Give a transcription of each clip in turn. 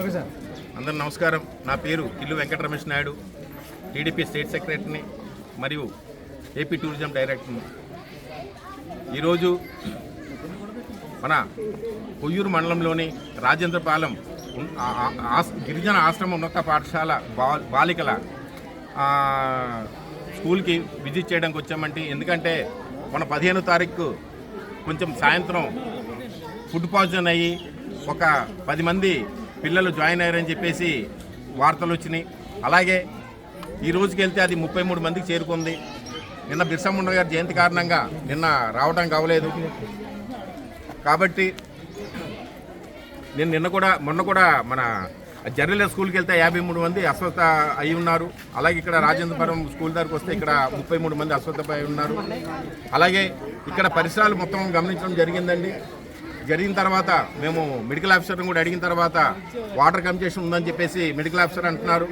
Okay sir. అందరు నమస్కారం. నా పేరు కిల్లు వెంకట రమేష్ నాయుడు టీడీపీ స్టేట్ సెక్రటరీని మరియు ఏపీ టూరిజం డైరెక్టర్ని. ఈరోజు మన కొయ్యూరు మండలంలోని రాజేంద్రపాలెం గిరిజన ఆశ్రమ ఉన్నత పాఠశాల బాలికల స్కూల్కి విజిట్ చేయడానికి వచ్చామంటే ఎందుకంటే మన పదిహేనో తారీఖు కొంచెం సాయంత్రం ఫుడ్ పాయిజన్ అయ్యి ఒక పది మంది పిల్లలు జాయిన్ అయ్యారని చెప్పేసి వార్తలు వచ్చినాయి. అలాగే ఈ రోజుకి వెళ్తే అది ముప్పై మూడు మందికి చేరుకుంది. నిన్న బిర్సాముండ గారి జయంతి కారణంగా నిన్న రావడం కావలేదు. కాబట్టి నేను నిన్న కూడా మొన్న కూడా మన జర్నలిస్ట్ స్కూల్కి వెళ్తే యాభై మూడు మంది అస్వస్థ అయి ఉన్నారు. అలాగే ఇక్కడ రాజేంద్రపురం స్కూల్ దగ్గరకు వస్తే ఇక్కడ ముప్పై మూడు మంది అస్వస్థపై ఉన్నారు. అలాగే ఇక్కడ పరిసరాలు మొత్తం గమనించడం జరిగిందండి. జరిగిన తర్వాత మేము మెడికల్ ఆఫీసర్ని కూడా అడిగిన తర్వాత వాటర్ కమిషన్ ఉందని చెప్పేసి మెడికల్ ఆఫీసర్ అంటున్నారు.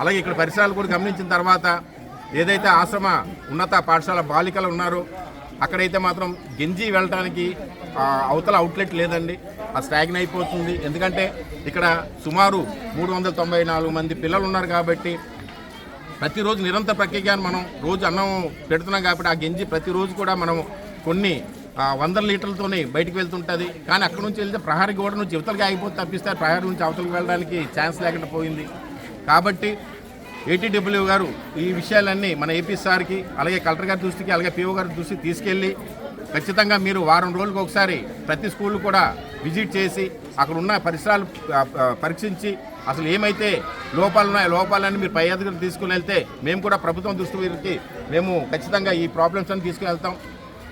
అలాగే ఇక్కడ పరిసరాలు కూడా గమనించిన తర్వాత ఏదైతే ఆశ్రమ ఉన్నత పాఠశాల బాలికలు ఉన్నారో అక్కడైతే మాత్రం గెంజి వెళ్ళటానికి అవతల అవుట్లెట్ లేదండి. ఆ స్టాగ్న్ అయిపోతుంది. ఎందుకంటే ఇక్కడ సుమారు మూడు వందల తొంభై నాలుగు మంది పిల్లలు ఉన్నారు కాబట్టి ప్రతిరోజు నిరంతర ప్రక్రియగా మనం రోజు అన్నం పెడుతున్నాం కాబట్టి ఆ గెంజి ప్రతిరోజు కూడా మనం కొన్ని వందల లీటర్లతోనే బయటకు వెళ్తుంటుంది. కానీ అక్కడ నుంచి వెళ్తే ప్రహారీ గోడ నుంచి యువతలకి ఆగిపోతే తప్పిస్తే ప్రహారీ నుంచి అవతలకు వెళ్ళడానికి ఛాన్స్ లేకుండా పోయింది. కాబట్టి ఏటీడబ్ల్యూ గారు ఈ విషయాలన్నీ మన ఏపీ సార్కి అలాగే కలెక్టర్ గారి దృష్టికి అలాగే పిఓ గారి దృష్టికి తీసుకెళ్ళి ఖచ్చితంగా మీరు వారం రోజులకు ఒకసారి ప్రతి స్కూల్ కూడా విజిట్ చేసి అక్కడ ఉన్న పరిసరాలు పరీక్షించి అసలు ఏమైతే లోపాలు ఉన్నాయో లోపాలన్నీ మీరు పై అధికారులు తీసుకుని వెళ్తే మేము కూడా ప్రభుత్వం దృష్టికి మేము ఖచ్చితంగా ఈ ప్రాబ్లమ్స్ అన్ని తీసుకుని వెళ్తాం.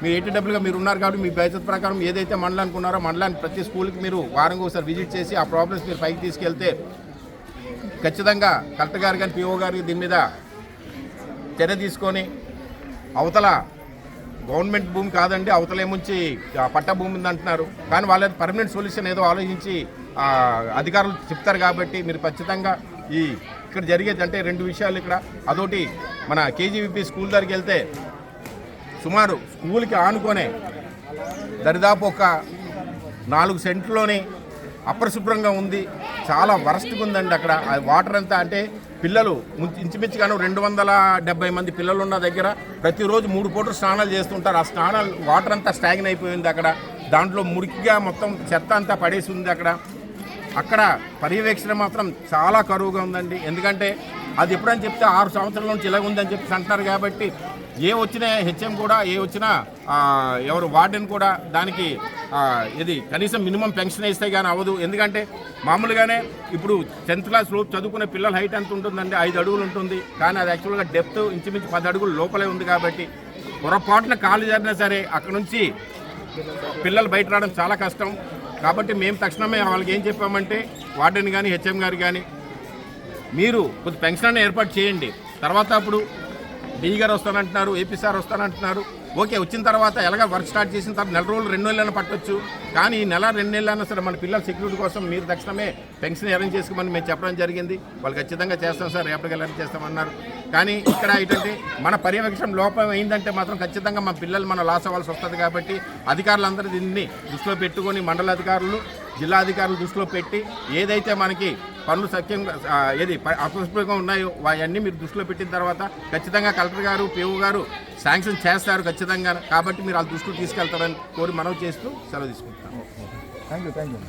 మీరు ఏటీడబ్ల్యూగా మీరు ఉన్నారు కాబట్టి మీ బాధ్యత ప్రకారం ఏదైతే మండలానికి ఉన్నారో మండలానికి ప్రతి స్కూల్కి మీరు వారంగా ఒకసారి విజిట్ చేసి ఆ ప్రాబ్లమ్స్ మీరు పైకి తీసుకెళ్తే ఖచ్చితంగా కలెక్టర్ గారు కానీ పిఓ గారు దీని మీద చర్య తీసుకొని అవతల గవర్నమెంట్ భూమి కాదండి అవతలేముంచి పట్ట పట్టా భూమి ఉంది అంటున్నారు. కానీ వాళ్ళ పర్మనెంట్ సొల్యూషన్ ఏదో ఆలోచించి అధికారులు చెప్తారు కాబట్టి మీరు ఖచ్చితంగా ఈ ఇక్కడ జరిగేది అంటే రెండు విషయాలు ఇక్కడ. అదొకటి మన కేజీవిపి స్కూల్ దగ్గరికి వెళ్తే సుమారు స్కూల్కి ఆనుకొనే దరిదాపు ఒక నాలుగు సెంట్లోనే అపరిశుభ్రంగా ఉంది. చాలా వరస్ట్గా ఉందండి అక్కడ. ఆ వాటర్ అంతా అంటే పిల్లలు ఇంచుమించుగాను రెండు వందల డెబ్బై మంది పిల్లలు ఉన్న దగ్గర ప్రతిరోజు మూడు పూటలు స్నానాలు చేస్తుంటారు. ఆ స్నానాలు వాటర్ అంతా స్టాగిన్ అయిపోయింది అక్కడ. దాంట్లో మురికిగా మొత్తం చెత్త అంతా పడేసి ఉంది అక్కడ. అక్కడ పర్యవేక్షణ మాత్రం చాలా కరువుగా ఉందండి. ఎందుకంటే అది ఎప్పుడని చెప్తే ఆరు సంవత్సరాల నుంచి ఇలాగ ఉందని చెప్పి అంటున్నారు కాబట్టి ఏ వచ్చినా హెచ్ఎం కూడా ఏ వచ్చినా ఎవరు వార్డెన్ కూడా దానికి ఇది కనీసం మినిమం పెన్షన్ ఇస్తే కానీ అవ్వదు. ఎందుకంటే మామూలుగానే ఇప్పుడు టెన్త్ క్లాస్ లోపు చదువుకునే పిల్లల హైట్ ఎంత ఉంటుందండి? ఐదు అడుగులు ఉంటుంది. కానీ అది యాక్చువల్గా డెప్త్ ఇంచుమించు పది అడుగులు లోపలే ఉంది కాబట్టి పొరపాటున కాలు జరినా సరే అక్కడ నుంచి పిల్లలు బయట రావడం చాలా కష్టం. కాబట్టి మేము తక్షణమే వాళ్ళకి ఏం చెప్పామంటే వార్డెన్ కానీ హెచ్ఎం గారు కానీ మీరు కొంచెం పెన్షన్ అనే ఏర్పాటు చేయండి. తర్వాత అప్పుడు డిఈ గారు వస్తానంటున్నారు ఏపీ సార్ వస్తానంటున్నారు. ఓకే వచ్చిన తర్వాత ఎలాగ వర్క్ స్టార్ట్ చేసిన తర్వాత నెల రోజులు రెండు నెలలైనా పట్టొచ్చు. కానీ ఈ నెల రెండు నెలలైనా సరే మన పిల్లల సెక్యూరిటీ కోసం మీరు తక్షణమే పెన్షన్ అరేంజ్ చేసుకోమని మేము చెప్పడం జరిగింది. వాళ్ళు ఖచ్చితంగా చేస్తాం సార్ రేపటికి అరేంజ్ చేస్తామన్నారు. కానీ ఇక్కడ ఏంటంటే మన పర్యవేక్షణ లోపం అయిందంటే మాత్రం ఖచ్చితంగా మన పిల్లలు మన లాస్ అవ్వాల్సి వస్తుంది కాబట్టి అధికారులందరూ దీన్ని దృష్టిలో పెట్టుకొని మండల అధికారులు జిల్లా అధికారులు దృష్టిలో పెట్టి ఏదైతే మనకి పనులు సఖ్యంగా ఏది అపరిశుభ్రంగా ఉన్నాయో అవన్నీ మీరు దృష్టిలో పెట్టిన తర్వాత ఖచ్చితంగా కలెక్టర్ గారు పిఓ గారు శాంక్షన్ చేస్తారు ఖచ్చితంగా. కాబట్టి మీరు వాళ్ళ దృష్టిలో తీసుకెళ్తారని కోరి మనవి చేస్తూ సెలవు తీసుకుంటాం థ్యాంక్ యూ థ్యాంక్ యూ